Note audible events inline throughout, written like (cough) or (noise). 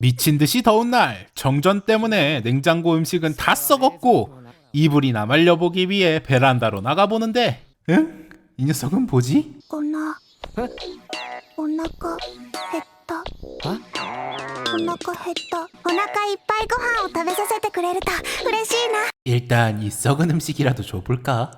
미친 듯이 더운 날 정전 때문에 냉장고 음식은 다 썩었고 이불이나 말려보기 위해 베란다로 나가보는데 응? 이 녀석은 뭐지? おなお腹減ったお腹減ったお腹いっぱいご飯を食べさせてくれると嬉しいな 일단 이 썩은 음식이라도 줘볼까?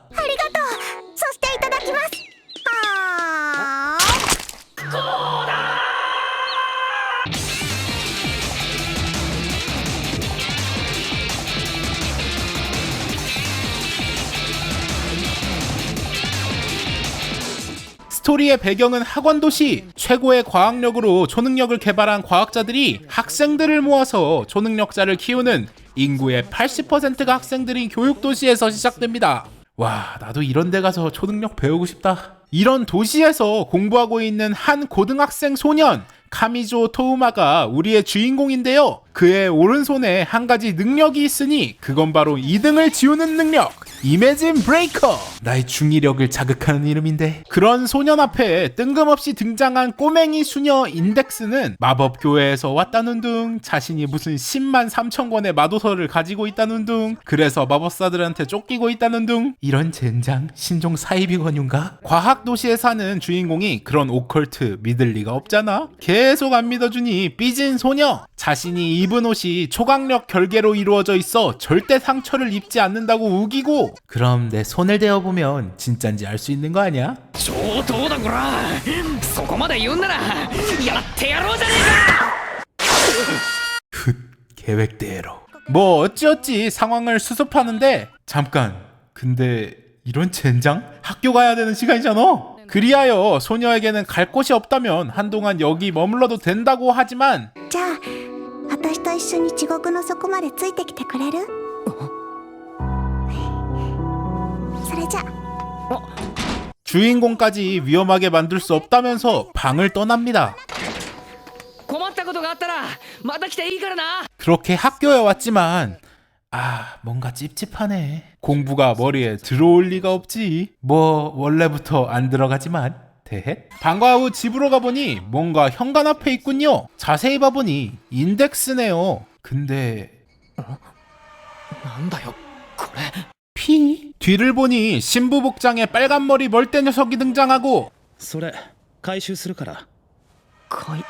스토리의 배경은 학원 도시 최고의 과학력으로 초능력을 개발한 과학자들이 학생들을 모아서 초능력자를 키우는 인구의 80%가 학생들인 교육 도시에서 시작됩니다. 와, 나도 이런 데 가서 초능력 배우고 싶다. 이런 도시에서 공부하고 있는 한 고등학생 소년 카미조 토우마가 우리의 주인공인데요. 그의 오른손에 한 가지 능력이 있으니 그건 바로 2등을 지우는 능력. 이매진 브레이커. 나의 중의력을 자극하는 이름인데. 그런 소년 앞에 뜬금없이 등장한 꼬맹이 수녀 인덱스는 마법 교회에서 왔다는 둥, 자신이 무슨 10만 3천 권의 마도서를 가지고 있다는 둥, 그래서 마법사들한테 쫓기고 있다는 둥. 이런 젠장 신종 사이비건윤가? 과학 도시에 사는 주인공이 그런 오컬트 믿을 리가 없잖아. 계속 안 믿어주니 삐진 소녀. 자신이 입은 옷이 초강력 결계로 이루어져 있어 절대 상처를 입지 않는다고 우기고 그럼 내 손을 대어보면 진짠지 알 수 있는 거 아니야? 上等だこらそこまで言うんならやってやろうじゃねえか 훗 계획대로 뭐 어찌어찌 상황을 수습하는데 잠깐 근데 이런 젠장? 학교 가야 되는 시간이잖아 그리하여 소녀에게는 갈 곳이 없다면 한동안 여기 머물러도 된다고 하지만 じゃあ私 と一緒に地獄の底までついてきてくれるそれじゃ 주인공까지 위험하게 만들 수 없다면서 방을 떠납니다 困ったことがあったらまた来ていいからな 그렇게 학교에 왔지만 아 뭔가 찝찝하네 공부가 머리에 들어올 리가 없지 뭐 원래부터 안 들어가지만 대해 방과 후 집으로 가보니 뭔가 현관 앞에 있군요 자세히 봐보니 인덱스네요 근데 なんだよこれ 피? 뒤를 보니 신부 복장에 빨간 머리 멀대 녀석이 등장하고 それ回収するから回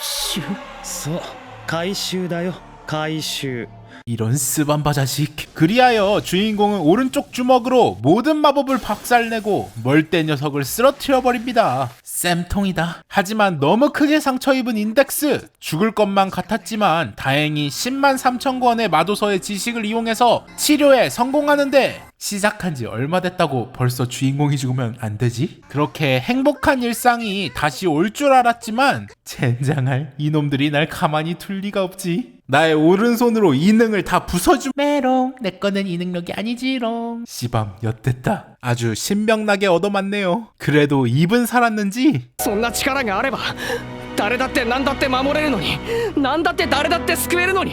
収そう回収だよ 回収 이런 스반바 자식. 그리하여 주인공은 오른쪽 주먹으로 모든 마법을 박살내고 멀대 녀석을 쓰러뜨려 버립니다. 쌤통이다. 하지만 너무 크게 상처 입은 인덱스. 죽을 것만 같았지만 다행히 10만 3천 권의 마도서의 지식을 이용해서 치료에 성공하는데 시작한 지 얼마 됐다고 벌써 주인공이 죽으면 안 되지? 그렇게 행복한 일상이 다시 올 줄 알았지만 젠장할 이놈들이 날 가만히 둘 리가 없지. 나의 오른손으로 이능을 다 부숴주 메롱 내 거는 이 능력이 아니지롱 씨밤 엿됐다 아주 신명나게 얻어맞네요 그래도 입은 살았는지 そんな力があれば誰だって何だって守れるのに何だって誰だって救えるのに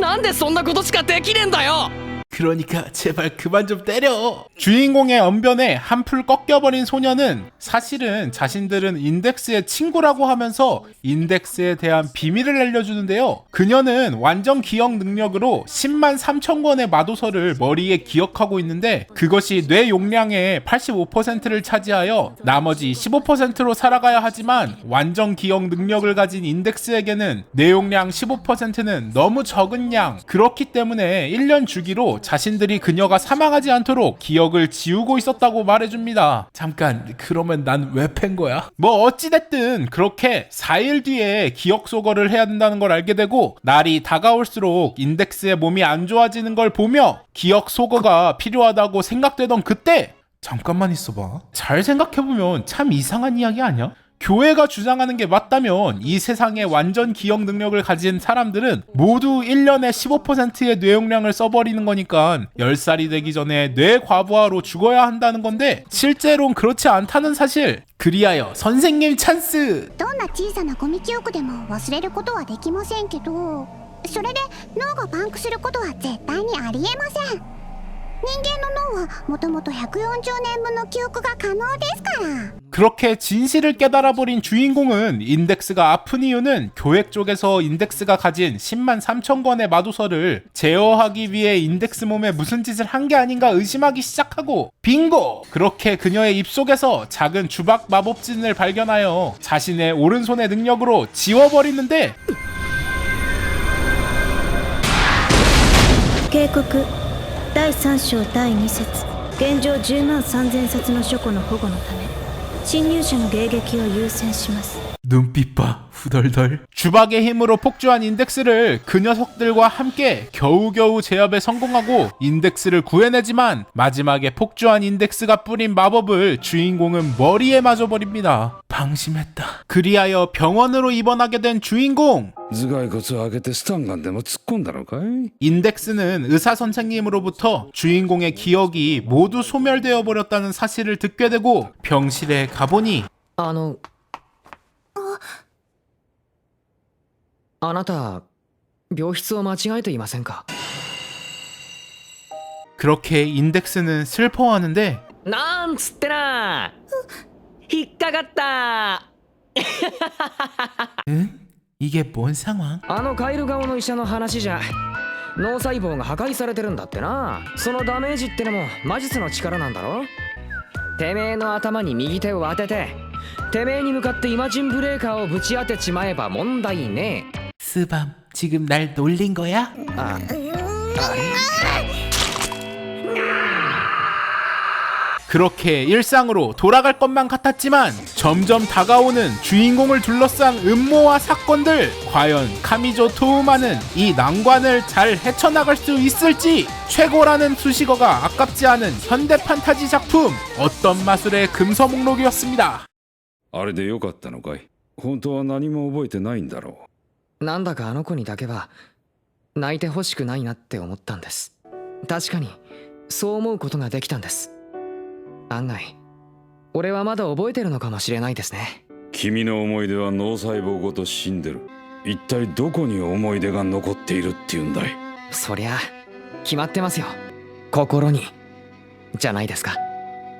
なんでそんなことしかできねえんだよ 그러니까 제발 그만 좀 때려. 주인공의 언변에 한풀 꺾여버린 소녀는 사실은 자신들은 인덱스의 친구라고 하면서 인덱스에 대한 비밀을 알려주는데요. 그녀는 완전 기억 능력으로 10만 3천 권의 마도서를 머리에 기억하고 있는데 그것이 뇌 용량의 85%를 차지하여 나머지 15%로 살아가야 하지만 완전 기억 능력을 가진 인덱스에게는 뇌 용량 15%는 너무 적은 양. 그렇기 때문에 1년 주기로 자신들이 그녀가 사망하지 않도록 기억을 지우고 있었다고 말해줍니다. 잠깐, 그러면 난 왜 팬 거야? 뭐 어찌됐든 그렇게 4일 뒤에 기억 소거를 해야 된다는 걸 알게 되고 날이 다가올수록 인덱스의 몸이 안 좋아지는 걸 보며 기억 소거가 필요하다고 생각되던 그때 잠깐만 있어봐. 잘 생각해보면 참 이상한 이야기 아니야? 교회가 주장하는 게 맞다면 이 세상에 완전 기억 능력을 가진 사람들은 모두 1년에 15%의 뇌용량을 써버리는 거니까 10살이 되기 전에 뇌 과부하로 죽어야 한다는 건데 실제로는 그렇지 않다는 사실. 그리하여 선생님 찬스! どんな小さなゴミ記憶でも忘れることはできませんけどそれで脳がパンクすることは絶対にありえません 人間の脳はもともと140年分の記憶が可能ですから 그렇게 진실을 깨달아버린 주인공은 인덱스가 아픈 이유는 교획 쪽에서 인덱스가 가진 10만 3천 권의 마도서를 제어하기 위해 인덱스 몸에 무슨 짓을 한 게 아닌가 의심하기 시작하고 빙고! 그렇게 그녀의 입속에서 작은 주박 마법진을 발견하여 자신의 오른손의 능력으로 지워버리는데 警告 第3章第2節。現状10万3000冊の書庫の保護のため侵入者の迎撃を優先します。 눈빛 봐 후덜덜 주박의 힘으로 폭주한 인덱스를 그 녀석들과 함께 겨우겨우 제압에 성공하고 인덱스를 구해내지만 마지막에 폭주한 인덱스가 뿌린 마법을 주인공은 머리에 맞아버립니다 방심했다 그리하여 병원으로 입원하게 된 주인공 頭蓋骨を開けてスタンガンでも突っ込んだのかい 인덱스는 의사 선생님으로부터 주인공의 기억이 모두 소멸되어 버렸다는 사실을 듣게 되고 병실에 가보니 あの あなた病室を間違えていませんか 그렇게 인덱스는 슬퍼하는데 なんつってな引っかかった (laughs) 응? 이게 뭔 상황? あのカエル顔の医者の話じゃ脳細胞が破壊されてるんだってなそのダメージってのも魔術の力なんだろてめえの頭に右手を当てててめえに向かってイマジンブレーカーをぶち当てちまえば問題ね 스밤 지금 날 놀린 거야? えああれ 그렇게 일상으로 돌아갈 것만 같았지만 점점 다가오는 주인공을 둘러싼 음모와 사건들 과연 카미조 토우마는 이 난관을 잘 헤쳐나갈 수 있을지 최고라는 수식어가 아깝지 않은 현대 판타지 작품 어떤 마술의 금서 목록이었습니다 あれでよかったのかい本当は何も覚えてないんだろ なんだかあの子にだけは泣いてほしくないなって思ったんです。確かにそう思うことができたんです。案外俺はまだ覚えてるのかもしれないですね。う君の思い出は脳細胞ごと死んでる。一体どこに思い出が残っているっていうんだい？そりゃ決まってますよ。心に。じゃないですか